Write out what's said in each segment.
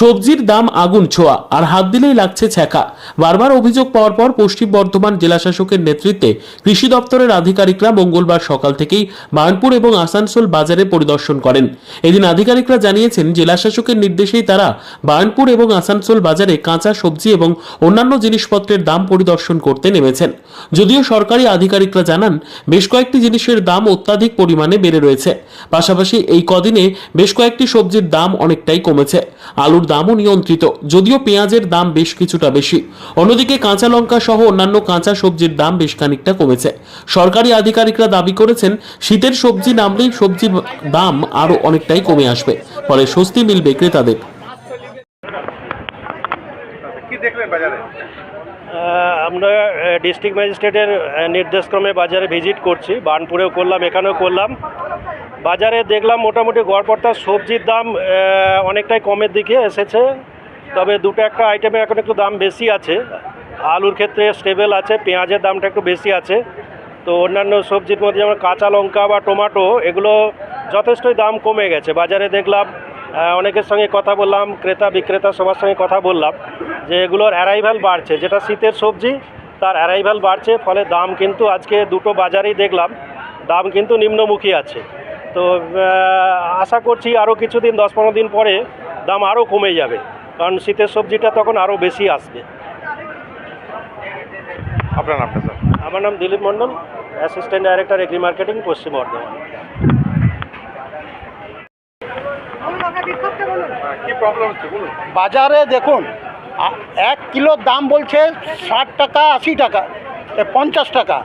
সবজির দাম আগুন ছোঁয়া আর হাত দিলেই লাগছে ছ্যাঁকা। বারবার অভিযোগ পাওয়ার পর পশ্চিম বর্ধমান জেলাশাসকের নেতৃত্বে কৃষি দপ্তরের আধিকারিকরা মঙ্গলবার সকাল থেকেই বার্নপুর এবং আসানসোল বাজারে পরিদর্শন করেন। এদিন আধিকারিকরা জানিয়েছেন, জেলাশাসকের নির্দেশেই তারা বার্নপুর এবং আসানসোল বাজারে কাঁচা সবজি এবং অন্যান্য জিনিসপত্রের দাম পরিদর্শন করতে নেমেছেন। যদিও সরকারি আধিকারিকরা জানান, বেশ কয়েকটি জিনিসের দাম অত্যাধিক পরিমাণে বেড়ে রয়েছে। পাশাপাশি এই কদিনে বেশ কয়েকটি সবজির দাম অনেকটাই কমেছে। আলুর দামও নিয়ন্ত্রিত যদিও পেঁয়াজের দাম বেশ কিছুটা বেশি। অন্যদিকে কাঁচা লঙ্কা সহ অন্যান্য কাঁচা সবজির দাম বেশ খানিকটা কমেছে। সরকারি আধিকারিকরা দাবি করেছেন শীতের সবজি নামলেই সবজির দাম আরও অনেকটাই কমে আসবে ফলে স্বস্তি মিলবে ক্রেতাদের। কি দেখলেন বাজারে? আহ, আমরা ডিস্ট্রিক্ট ম্যাজিস্ট্রেটের নির্দেশক্রমে বাজারে ভিজিট করছি। বার্নপুরেও করলাম এখানেও করলাম। বাজারে দেখলাম মোটামুটি গড়পড়তা সবজির দাম অনেকটাই কমের দিকে এসেছে। তবে দুটো একটা আইটেমে এখন একটু দাম বেশি আছে। আলুর ক্ষেত্রে স্টেবল আছে, পেঁয়াজের দামটা একটু বেশি আছে। তো অন্যান্য সবজির মধ্যে যেমন কাঁচা লঙ্কা বা টমেটো, এগুলো যথেষ্টই দাম কমে গেছে। বাজারে দেখলাম অনেকের সঙ্গে কথা বললাম, ক্রেতা বিক্রেতা সবার সঙ্গে কথা বললাম, যে এগুলোর অ্যারাইভাল বাড়ছে। যেটা শীতের সবজি, তার অ্যারাইভাল বাড়ছে, ফলে দাম কিন্তু আজকে দুটো বাজারেই দেখলাম, দাম কিন্তু নিম্নমুখী আছে। তো আশা করছি আরও কিছুদিন দশ পনেরো দিন পরে দাম আরও কমে যাবে। কারণ শীতের সবজিটা তখন আরও বেশি আসবে। আপনার নামটা স্যার? আমার নাম Dilip Mondal assistant director agri marketing Paschim Bardhaman. Problem বাজারে দেখুন এক কিলোর দাম বলছে ষাট টাকা আশি টাকা পঞ্চাশ টাকা।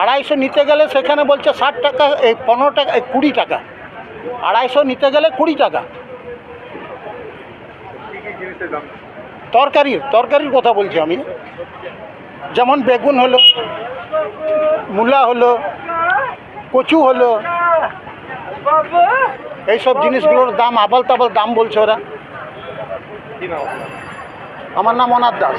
আড়াইশো নিতে গেলে সেখানে বলছে ষাট টাকা, এই পনেরো টাকা, এই কুড়ি টাকা। আড়াইশো নিতে গেলে কুড়ি টাকা। তরকারির তরকারির কথা বলছি আমি। যেমন বেগুন হলো, মূলা হলো, কচু হলো, এইসব জিনিসগুলোর দাম আবাল তাবাল দাম বলছে ওরা? আমার নাম অনাথ দাস।